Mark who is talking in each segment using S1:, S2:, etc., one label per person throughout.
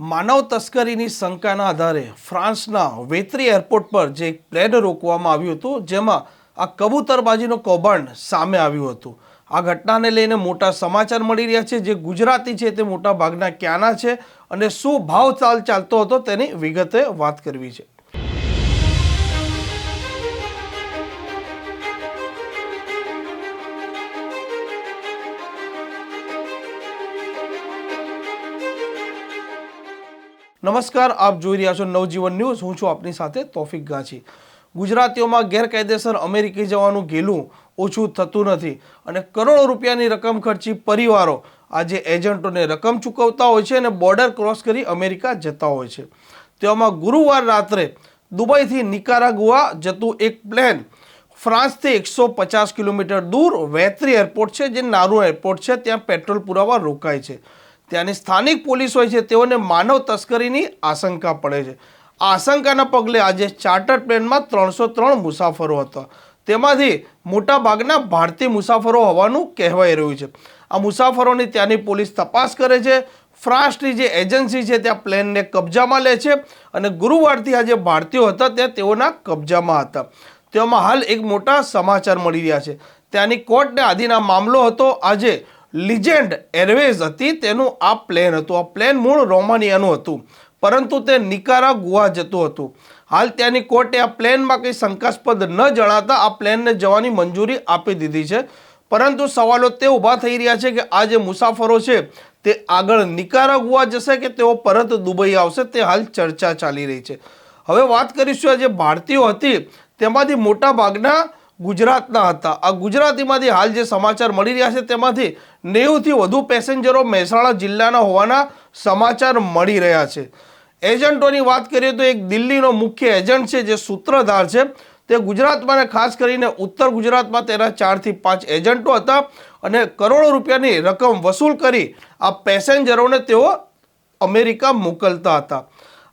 S1: માનવ તસ્કરીની શંકાના આધારે ફ્રાન્સના વેત્રી એરપોર્ટ પર જે એક પ્લેન રોકવામાં આવ્યું હતું, જેમાં આ કબૂતરબાજીનું કૌભાંડ સામે આવ્યું હતું. આ ઘટનાને લઈને મોટા સમાચાર મળી રહ્યા છે. જે ગુજરાતી છે તે મોટા ભાગના ક્યાંના છે અને શું ભાવ ચાલ ચાલતો હતો તેની વિગતે વાત કરવી છે. નમસ્કાર, આપ જોઈ રહ્યા છો નવજીવન ન્યૂઝ. હું છું આપની સાથે તોફિક ગાંછી. ગુજરાતીઓમાં ગેરકાયદેસર અમેરિકી જવાનું ગેલું ઓછું થતું નથી અને કરોડો રૂપિયાની રકમ ખર્ચી પરિવારો આજે એજન્ટોને રકમ ચૂકવતા હોય છે અને બોર્ડર ક્રોસ કરી અમેરિકા જતા હોય છે. તેવામાં ગુરુવાર રાત્રે દુબઈથી નિકારાગુઆ જતું એક પ્લેન ફ્રાન્સથી એકસો પચાસ કિલોમીટર દૂર વેત્રી એરપોર્ટ છે, જે નાનું એરપોર્ટ છે. ત્યાં પેટ્રોલ પુરાવા રોકાય છે. ત્યાંની સ્થાનિક પોલીસ હોય છે, તેઓને માનવ તસ્કરીની આશંકા પડે છે. આશંકાના પગલે આજે ચાર્ટર પ્લેનમાં ત્રણસો ત્રણ મુસાફરો હતા. તેમાંથી મોટાભાગના ભારતીય મુસાફરો હોવાનું કહેવાય રહ્યું છે. આ મુસાફરોની ત્યાંની પોલીસ તપાસ કરે છે. ફ્રાન્સની જે એજન્સી છે, ત્યાં પ્લેનને કબજામાં લે છે અને ગુરુવારથી આ જે ભારતીયો હતા તે તેઓના કબજામાં હતા. તેમાં હાલ એક મોટા સમાચાર મળી રહ્યા છે. ત્યાંની કોર્ટને આધીન મામલો હતો. આજે લિજેન્ડ એરવેઝ હતી, તેનું આ પ્લેન હતું. આ પ્લેન મૂળ રોમાનિયાનું હતું, પરંતુ તે નિકારા ગુવા જતું હતું. હાલ ત્યાંની કોર્ટે આ પ્લેનમાં કંઈ શંકાસ્પદ ન જણાતા આ પ્લેનને જવાની મંજૂરી આપી દીધી છે. પરંતુ સવાલો તે ઊભા થઈ રહ્યા છે કે આ જે મુસાફરો છે, તે આગળ નિકારા ગુવા જશે કે તેઓ પરત દુબઈ આવશે, તે હાલ ચર્ચા ચાલી રહી છે. હવે વાત કરીશું આ જે ભારતીયો હતી, તેમાંથી મોટા ભાગના ગુજરાતના હતા. આ ગુજરાતીમાંથી હાલ જે સમાચાર મળી રહ્યા છે તેમાંથી નેવુંથી વધુ પેસેન્જરો મહેસાણા જિલ્લાના હોવાના સમાચાર મળી રહ્યા છે. એજન્ટોની વાત કરીએ તો એક દિલ્હીનો મુખ્ય એજન્ટ છે, જે સૂત્રધાર છે. તે ગુજરાતમાં ખાસ કરીને ઉત્તર ગુજરાતમાં તેના ચારથી પાંચ એજન્ટો હતા અને કરોડો રૂપિયાની રકમ વસૂલ કરી આ પેસેન્જરોને તેઓ અમેરિકા મોકલતા હતા.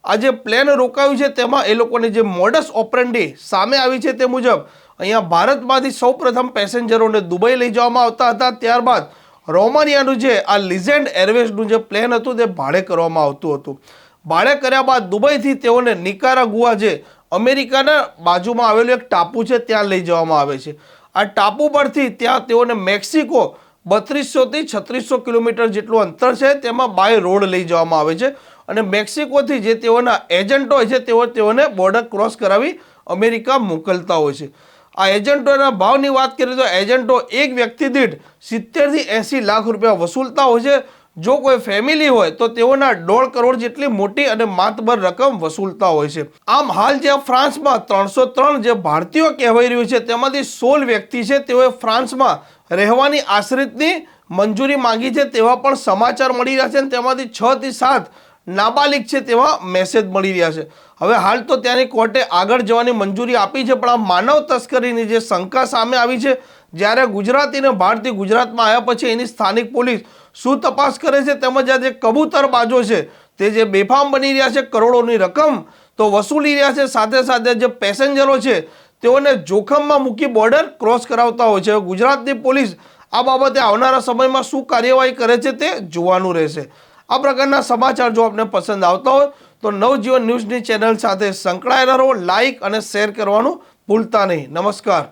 S1: આ જે પ્લેન રોકાયું છે તેમાં એ લોકોની જે મોડસ ઓપરેન્ડી સામે આવી છે તે મુજબ અહીંયા ભારતમાંથી સૌપ્રથમ પેસેન્જરોને દુબઈ લઈ જવામાં આવતા હતા. ત્યારબાદ રોમાનિયાનું જે આ લિઝેન્ડ એરવેઝનું જે પ્લેન હતું તે ભાડે કરવામાં આવતું હતું. ભાડે કર્યા બાદ દુબઈથી તેઓને નિકારાગુઆ જે અમેરિકાના બાજુમાં આવેલું એક ટાપુ છે ત્યાં લઈ જવામાં આવે છે. આ ટાપુ પરથી ત્યાં તેઓને મેક્સિકો બત્રીસોથી છત્રીસો કિલોમીટર જેટલું અંતર છે તેમાં બાય રોડ લઈ જવામાં આવે છે અને મેક્સિકોથી જે તેઓના એજન્ટો હોય છે તેઓ તેઓને બોર્ડર ક્રોસ કરાવી અમેરિકા મોકલતા હોય છે. આ એજન્ટોના ભાવની વાત કરીએ તો એજન્ટો એક વ્યક્તિ દીઠ સિત્તેરથી એંસી લાખ રૂપિયા વસૂલતા હોય છે. જો કોઈ ફેમિલી હોય તો તેઓના દોઢ કરોડ જેટલી મોટી અને માતબર રકમ વસૂલતા હોય છે. આમ હાલ જે ફ્રાન્સમાં ત્રણસો ત્રણ જે ભારતીયો કહેવાઈ રહ્યું છે તેમાંથી સોળ વ્યક્તિ છે તેઓએ ફ્રાન્સમાં રહેવાની આશ્રિતની મંજૂરી માંગી છે તેવા પણ સમાચાર મળી રહ્યા છે તેમાંથી છ થી સાત નાબાલિગ છે તેવા મેસેજ મળી રહ્યા છે. હવે હાલ તો ત્યાંની કોર્ટે આગળ જવાની મંજૂરી આપી છે, પણ આ માનવ તસ્કરીની જે શંકા સામે આવી છે, જ્યારે ગુજરાતીને ભારતી ગુજરાતમાં આવ્યા પછી એની સ્થાનિક પોલીસ શું તપાસ કરે છે તેમજ આ જે કબૂતર બાજો છે તે જે બેફામ બની રહ્યા છે, કરોડોની રકમ તો વસૂલી રહ્યા છે, સાથે સાથે જે પેસેન્જરો છે તેઓને જોખમમાં મૂકી બોર્ડર ક્રોસ કરાવતા હોય છે. ગુજરાતની પોલીસ આ બાબતે આવનારા સમયમાં શું કાર્યવાહી કરે છે તે જોવાનું રહેશે. આ પ્રકારના સમાચાર જો આપને પસંદ આવતા હોય, તો નવજીવન ન્યૂઝની ચેનલ સાથે સંકળાયેલા રહો લાઇક અને શેર કરવાનું ભૂલતા નહીં. નમસ્કાર.